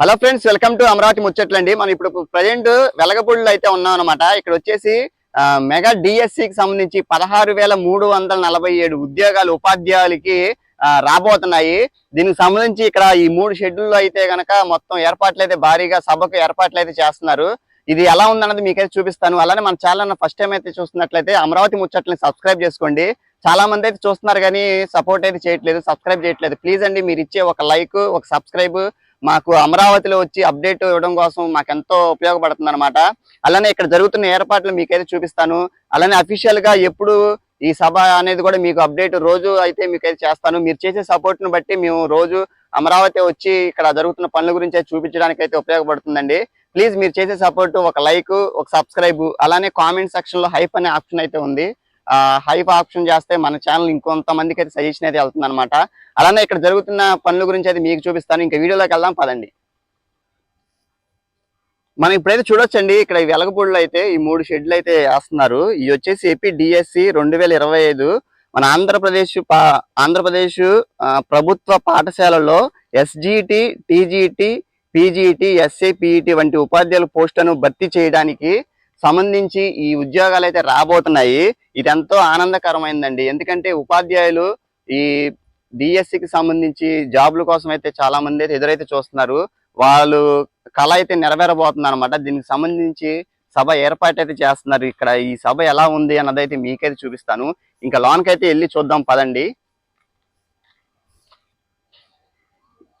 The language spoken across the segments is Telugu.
Hello friends welcome to Amaravati ముచ్చట్లండి. మనం ఇప్పుడు ప్రజెంట్ వెలగపూడిలో అయితే ఉన్నాం అనమాట ఇక్కడ వచ్చేసి మెగా డిఎస్సి కి సంబంధించి పదహారు వేల మూడు వందల నలభై ఏడు ఉద్యోగాలు ఉపాధ్యాయులకి రాబోతున్నాయి. దీనికి సంబంధించి ఇక్కడ ఈ మూడు షెడ్యూల్లో అయితే గనక మొత్తం ఏర్పాట్లు అయితే భారీగా సభకు ఏర్పాట్లు అయితే చేస్తున్నారు. ఇది ఎలా ఉందన్నది మీకైతే చూపిస్తాను. అలానే మన ఛానల్ ఫస్ట్ టైం అయితే చూస్తున్నట్లయితే అమరావతి ముచ్చట్లని సబ్స్క్రైబ్ చేసుకోండి. చాలా మంది అయితే చూస్తున్నారు కానీ సపోర్ట్ అయితే చేయట్లేదు సబ్స్క్రైబ్ చేయట్లేదు. ప్లీజ్ అండి మీరు ఇచ్చే ఒక లైక్ ఒక సబ్స్క్రైబ్ మాకు అమరావతిలో వచ్చి అప్డేట్ ఇవ్వడం కోసం మాకు ఎంతో ఉపయోగపడుతుంది అనమాట అలానే ఇక్కడ జరుగుతున్న ఏర్పాట్లు మీకైతే చూపిస్తాను. అలానే అఫీషియల్గా ఎప్పుడు ఈ సభ అనేది కూడా మీకు అప్డేట్ రోజు అయితే మీకైతే చేస్తాను. మీరు చేసే సపోర్ట్ను బట్టి మేము రోజు అమరావతి వచ్చి ఇక్కడ జరుగుతున్న పనుల గురించి చూపించడానికి అయితే ఉపయోగపడుతుందండి. ప్లీజ్ మీరు చేసే సపోర్ట్ ఒక లైక్ ఒక సబ్స్క్రైబ్ అలానే కామెంట్ సెక్షన్లో హైప్ అనే ఆప్షన్ అయితే ఉంది. హైప్ ఆప్షన్ చేస్తే మన ఛానల్ ఇంకొంతమందికి అయితే సజెషన్ అయితే వెళ్తుంది అనమాట అలానే ఇక్కడ జరుగుతున్న పనుల గురించి అయితే మీకు చూపిస్తాను. ఇంకా వీడియోలోకి వెళ్దాం పదండి. మనం ఇప్పుడైతే చూడొచ్చండి ఇక్కడ వెలగపూడిలో అయితే ఈ మూడు షెడ్లు అయితే వేస్తున్నారు. ఇవి వచ్చేసి ఏపీ డిఎస్సి రెండు వేల ఇరవై ఐదు మన ఆంధ్రప్రదేశ్ పా- ఆంధ్రప్రదేశ్ ప్రభుత్వ పాఠశాలలో SGT TGT PGT SA PET వంటి ఉపాధ్యాయుల పోస్టులను భర్తీ చేయడానికి సంబంధించి ఈ ఉద్యోగాలు అయితే రాబోతున్నాయి. ఇది ఎంతో ఆనందకరమైందండి. ఎందుకంటే ఉపాధ్యాయులు ఈ డిఎస్సి కి సంబంధించి జాబ్ల కోసం అయితే చాలా మంది అయితే ఎదురైతే చూస్తున్నారు. వాళ్ళు కళ అయితే నెరవేరబోతున్నారు అనమాట దీనికి సంబంధించి సభ ఏర్పాటు అయితే చేస్తున్నారు. ఇక్కడ ఈ సభ ఎలా ఉంది అన్నది అయితే మీకైతే చూపిస్తాను. ఇంకా లోన్కి అయితే వెళ్ళి చూద్దాం పదండి.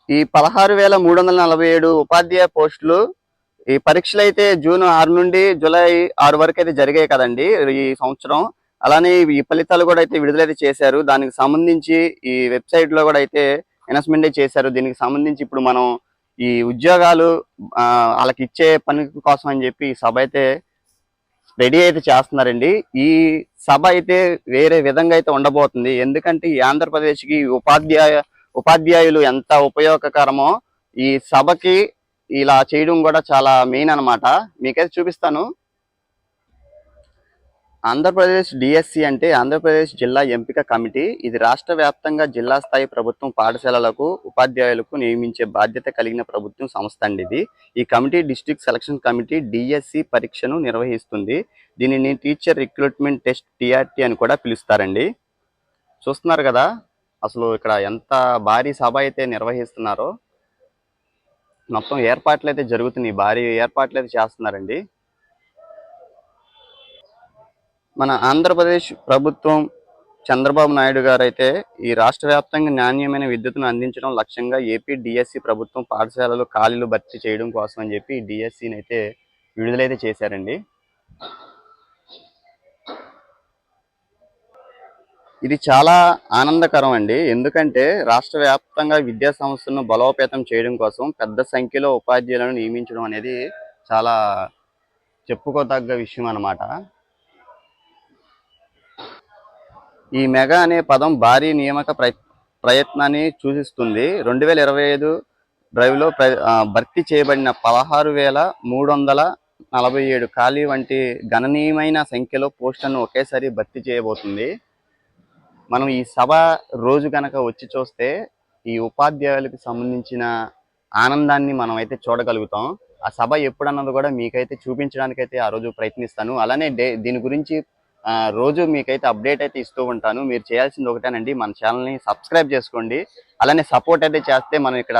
ఈ పదహారు వేల మూడు వందల నలభై ఏడు ఉపాధ్యాయ పోస్టులు ఈ పరీక్షలు అయితే జూన్ ఆరు నుండి జూలై ఆరు వరకు అయితే జరిగాయి కదండి ఈ సంవత్సరం. అలానే ఈ ఫలితాలు కూడా అయితే విడుదలైతే చేశారు. దానికి సంబంధించి ఈ వెబ్సైట్లో కూడా అయితే అనౌన్స్మెంట్ చేశారు. దీనికి సంబంధించి ఇప్పుడు మనం ఈ ఉద్యోగాలు వాళ్ళకి ఇచ్చే పని కోసం అని చెప్పి ఈ సభ అయితే రెడీ అయితే చేస్తున్నారండి. ఈ సభ అయితే వేరే విధంగా అయితే ఉండబోతుంది. ఎందుకంటే ఈ ఆంధ్రప్రదేశ్కి ఉపాధ్యాయ ఉపాధ్యాయులు ఎంత ఉపయోగకరమో ఈ సభకి ఇలా చేయడం కూడా చాలా మెయిన్ అన్నమాట. మీకైతే చూపిస్తాను. ఆంధ్రప్రదేశ్ డిఎస్సి అంటే ఆంధ్రప్రదేశ్ జిల్లా ఎంపిక కమిటీ. ఇది రాష్ట్ర వ్యాప్తంగా జిల్లా స్థాయి ప్రభుత్వం పాఠశాలలకు ఉపాధ్యాయులకు నియమించే బాధ్యత కలిగిన ప్రభుత్వం సంస్థ అండి ఇది. ఈ committee district selection committee DSC పరీక్షను నిర్వహిస్తుంది. దీనిని టీచర్ రిక్రూట్మెంట్ టెస్ట్ టిఆర్టీ అని కూడా పిలుస్తారండి. చూస్తున్నారు కదా అసలు ఇక్కడ ఎంత భారీ సభ అయితే నిర్వహిస్తున్నారో. మొత్తం ఏర్పాట్లు అయితే జరుగుతున్నాయి. భారీ ఏర్పాట్లు అయితే చేస్తున్నారండి. మన ఆంధ్రప్రదేశ్ ప్రభుత్వం చంద్రబాబు నాయుడు గారు అయితే ఈ రాష్ట్ర వ్యాప్తంగా నాణ్యమైన విద్యుత్తును అందించడం లక్ష్యంగా ఏపీ డిఎస్సి ప్రభుత్వం పాఠశాలలు ఖాళీలు భర్తీ చేయడం కోసం అని చెప్పి డిఎస్సిని అయితే విడుదలైతే చేశారండి. ఇది చాలా ఆనందకరం అండి ఎందుకంటే రాష్ట్ర వ్యాప్తంగా విద్యా సంస్థలను బలోపేతం చేయడం కోసం పెద్ద సంఖ్యలో ఉపాధ్యాయులను నియమించడం అనేది చాలా చెప్పుకోదగ్గ విషయం అన్నమాట. ఈ మెగా అనే పదం భారీ నియామక ప్రయ- ప్రయత్నాన్ని సూచిస్తుంది. రెండు వేల ఇరవై ఐదు డ్రైవ్లో ప్ర భర్తీ చేయబడిన పదహారు వేల మూడు వందల నలభై ఏడు ఖాళీ వంటి గణనీయమైన సంఖ్యలో పోస్టులను ఒకేసారి భర్తీ చేయబోతుంది. మనం ఈ సభ రోజు కనుక వచ్చి చూస్తే ఈ ఉపాధ్యాయులకు సంబంధించిన ఆనందాన్ని మనం అయితే చూడగలుగుతాం. ఆ సభ ఎప్పుడన్నది కూడా మీకైతే చూపించడానికైతే ఆ రోజు ప్రయత్నిస్తాను. అలానే డే దీని గురించి రోజు మీకైతే అప్డేట్ అయితే ఇస్తూ ఉంటాను. మీరు చేయాల్సింది ఒకటేనండి మన ఛానల్ని సబ్స్క్రైబ్ చేసుకోండి. అలానే సపోర్ట్ అయితే చేస్తే మనం ఇక్కడ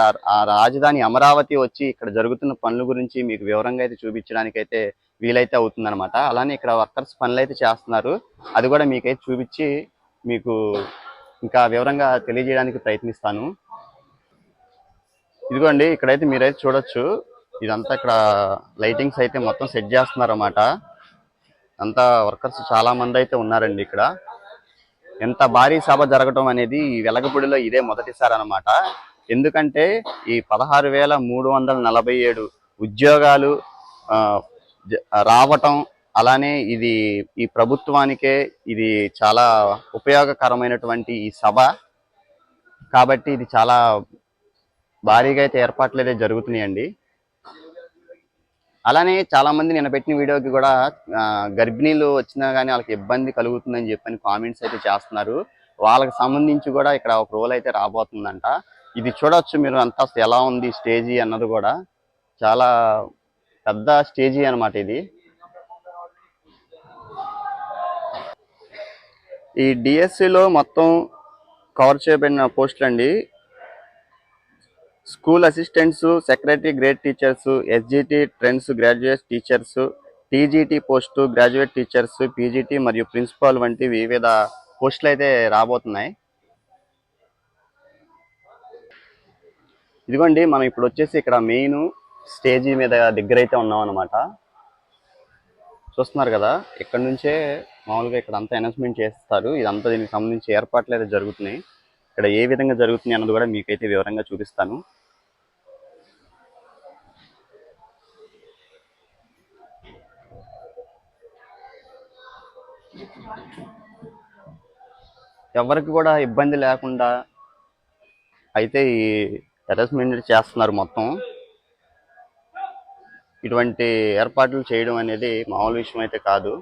రాజధాని అమరావతి వచ్చి ఇక్కడ జరుగుతున్న పనుల గురించి మీకు వివరంగా అయితే చూపించడానికి అయితే వీలైతే అవుతుందన్నమాట. అలానే ఇక్కడ వర్కర్స్ పనులు అయితే చేస్తున్నారు. అది కూడా మీకైతే చూపించి మీకు ఇంకా వివరంగా తెలియజేయడానికి ప్రయత్నిస్తాను. ఇదిగోండి ఇక్కడైతే మీరైతే చూడొచ్చు. ఇదంతా ఇక్కడ లైటింగ్స్ అయితే మొత్తం సెట్ చేస్తున్నారు అన్నమాట అంతా వర్కర్స్ చాలా మంది అయితే ఉన్నారండి ఇక్కడ. ఎంత భారీ సభ జరగటం అనేది ఈ వెలగపూడిలో ఇదే మొదటిసారి అనమాట ఎందుకంటే ఈ పదహారు వేల మూడు వందల నలభై ఏడు ఉద్యోగాలు రావటం అలానే ఇది ఈ ప్రభుత్వానికే ఇది చాలా ఉపయోగకరమైనటువంటి ఈ సభ. కాబట్టి ఇది చాలా భారీగా అయితే ఏర్పాట్లు అయితే జరుగుతున్నాయండి. అలానే చాలామంది నేను పెట్టిన వీడియోకి కూడా గర్భిణీలు వచ్చినా కానీ వాళ్ళకి ఇబ్బంది కలుగుతుందని చెప్పని కామెంట్స్ అయితే చేస్తున్నారు. వాళ్ళకి సంబంధించి కూడా ఇక్కడ ఒక రోల్ అయితే రాబోతుందంట. ఇది చూడొచ్చు మీరు అంతా ఎలా ఉంది స్టేజీ అన్నది కూడా. చాలా పెద్ద స్టేజీ అన్నమాట ఇది. ఈ డిఎస్సిలో మొత్తం కవర్ చేయబడిన పోస్టులు అండి. School assistants secondary grade teachers SGT trained graduate teachers TGT post graduate teachers PGT మరియు ప్రిన్సిపాల్ వంటి వివిధ పోస్టులు అయితే రాబోతున్నాయి. ఇదిగోండి మనం ఇప్పుడు వచ్చేసి ఇక్కడ మెయిన్ స్టేజీ మీద దగ్గర అయితే ఉన్నాం అనమాట చూస్తున్నారు కదా ఇక్కడ నుంచే మామూలుగా ఇక్కడ అంతా అనౌన్స్మెంట్ చేస్తారు. ఇదంతా దీనికి సంబంధించి ఏర్పాట్లు అయితే జరుగుతున్నాయి. ఇక్కడ ఏ విధంగా జరుగుతున్నాయి అన్నది కూడా మీకైతే వివరంగా చూపిస్తాను. ఎవరికి కూడా ఇబ్బంది లేకుండా అయితే ఈ అరెస్ట్మెంట్ చేస్తున్నారు మొత్తం. ఇటువంటి ఏర్పాట్లు చేయడం అనేది మామూలు విషయం అయితే కాదు.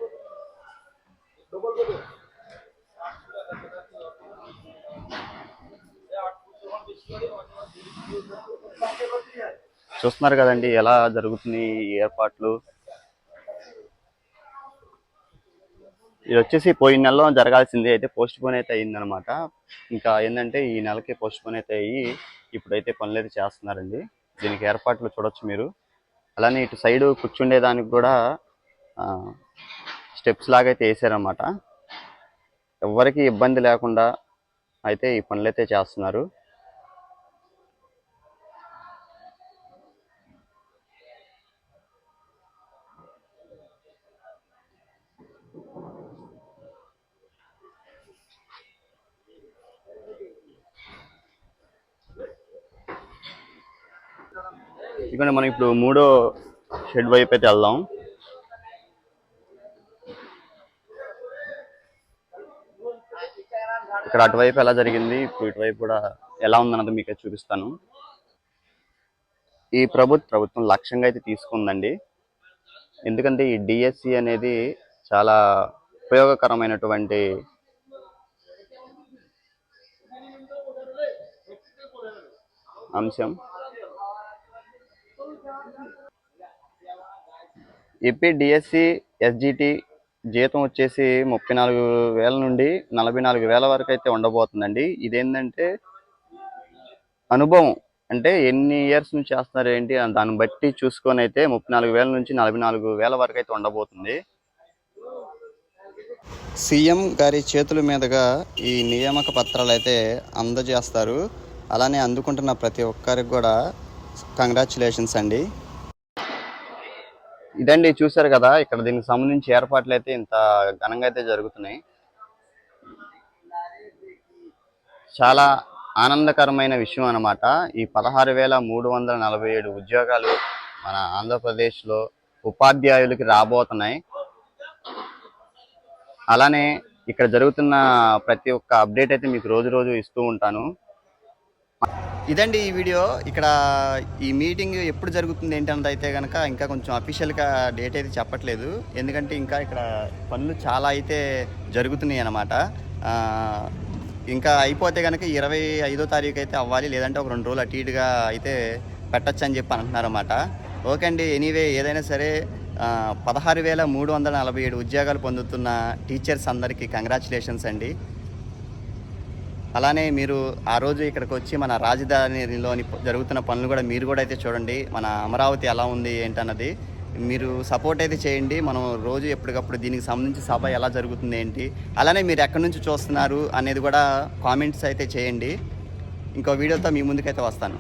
చూస్తున్నారు కదండి ఎలా జరుగుతున్నాయి ఈ ఏర్పాట్లు? ఇది వచ్చేసి పోయిన నెలలో జరగాల్సింది అయితే పోస్ట్ పోన్ అయితే అయిందనమాట ఇంకా ఏంటంటే ఈ నెలకి పోస్ట్ పోన్ అయితే అయ్యి ఇప్పుడైతే పనులు అయితే చేస్తున్నారండి. దీనికి ఏర్పాట్లు చూడొచ్చు మీరు. అలానే ఇటు సైడ్ కూర్చుండేదానికి కూడా స్టెప్స్ లాగా అయితే వేసారనమాట ఎవరికి ఇబ్బంది లేకుండా అయితే ఈ పనులైతే చేస్తున్నారు. ఇక్కడ మనం ఇప్పుడు మూడో షెడ్ వైపు అయితే వెళ్దాం. ఇక్కడ అటువైపు ఎలా జరిగింది? ఇప్పుడు ఇటువైపు కూడా ఎలా ఉందన్నది మీకు చూపిస్తాను. ఈ ప్రభుత్వ ప్రభుత్వం లక్ష్యంగా అయితే తీసుకుందండి. ఎందుకంటే ఈ డిఎస్సి అనేది చాలా ఉపయోగకరమైనటువంటి అంశం. ఏపీ డిఎస్సి ఎస్జిటి జీతం వచ్చేసి ముప్పై నాలుగు వేల నుండి నలభై నాలుగు వేల వరకు అయితే ఉండబోతుందండి. ఇదేంటంటే అనుభవం. అంటే ఎన్ని ఇయర్స్ నుంచి చేస్తున్నారు ఏంటి దాన్ని బట్టి చూసుకొని అయితే ముప్పై నాలుగు వేల నుంచి నలభై నాలుగు వేల వరకు అయితే ఉండబోతుంది. సీఎం గారి చేతుల మీదుగా ఈ నియామక పత్రాలు అయితే అందజేస్తారు. అలానే అందుకుంటున్న ప్రతి ఒక్కరికి కూడా కంగ్రాచులేషన్స్ అండి. ఇదండి చూశారు కదా ఇక్కడ దీనికి సంబంధించి ఏర్పాట్లు అయితే ఇంత ఘనంగా అయితే జరుగుతున్నాయి. చాలా ఆనందకరమైన విషయం అన్నమాట. ఈ పదహారు వేల మూడు వందల నలభై ఏడు ఉద్యోగాలు మన ఆంధ్రప్రదేశ్లో ఉపాధ్యాయులకి రాబోతున్నాయి. అలానే ఇక్కడ జరుగుతున్న ప్రతి ఒక్క అప్డేట్ అయితే మీకు రోజు రోజు ఇస్తూ ఉంటాను. ఇదండి ఈ వీడియో. ఇక్కడ ఈ మీటింగ్ ఎప్పుడు జరుగుతుంది ఏంటన్నది అయితే కనుక ఇంకా కొంచెం అఫీషియల్గా డేట్ అయితే చెప్పట్లేదు. ఎందుకంటే ఇంకా ఇక్కడ పనులు చాలా అయితే జరుగుతున్నాయి అన్నమాట. ఇంకా అయిపోతే కనుక ఇరవై ఐదో తారీఖు అయితే అవ్వాలి. లేదంటే ఒక రెండు రోజులు అటు ఇటుగా అయితే పెట్టచ్చు అని చెప్పి అంటున్నారన్నమాట ఓకే అండి. ఎనీవే ఏదైనా సరే పదహారు వేల మూడు వందల నలభై ఏడు ఉద్యోగాలు పొందుతున్న టీచర్స్ అందరికీ కంగ్రాచులేషన్స్ అండి. అలానే మీరు ఆ రోజు ఇక్కడికి వచ్చి మన రాజధానిలోని జరుగుతున్న పనులు కూడా మీరు కూడా అయితే చూడండి. మన అమరావతి ఎలా ఉంది ఏంటన్నది మీరు సపోర్ట్ అయితే చేయండి. మనం రోజు ఎప్పటికప్పుడు దీనికి సంబంధించి సభ ఎలా జరుగుతుంది ఏంటి అలానే మీరు ఎక్కడి నుంచి చూస్తున్నారు అనేది కూడా కామెంట్స్ అయితే చేయండి. ఇంకో వీడియోతో మీ ముందుకైతే వస్తాను.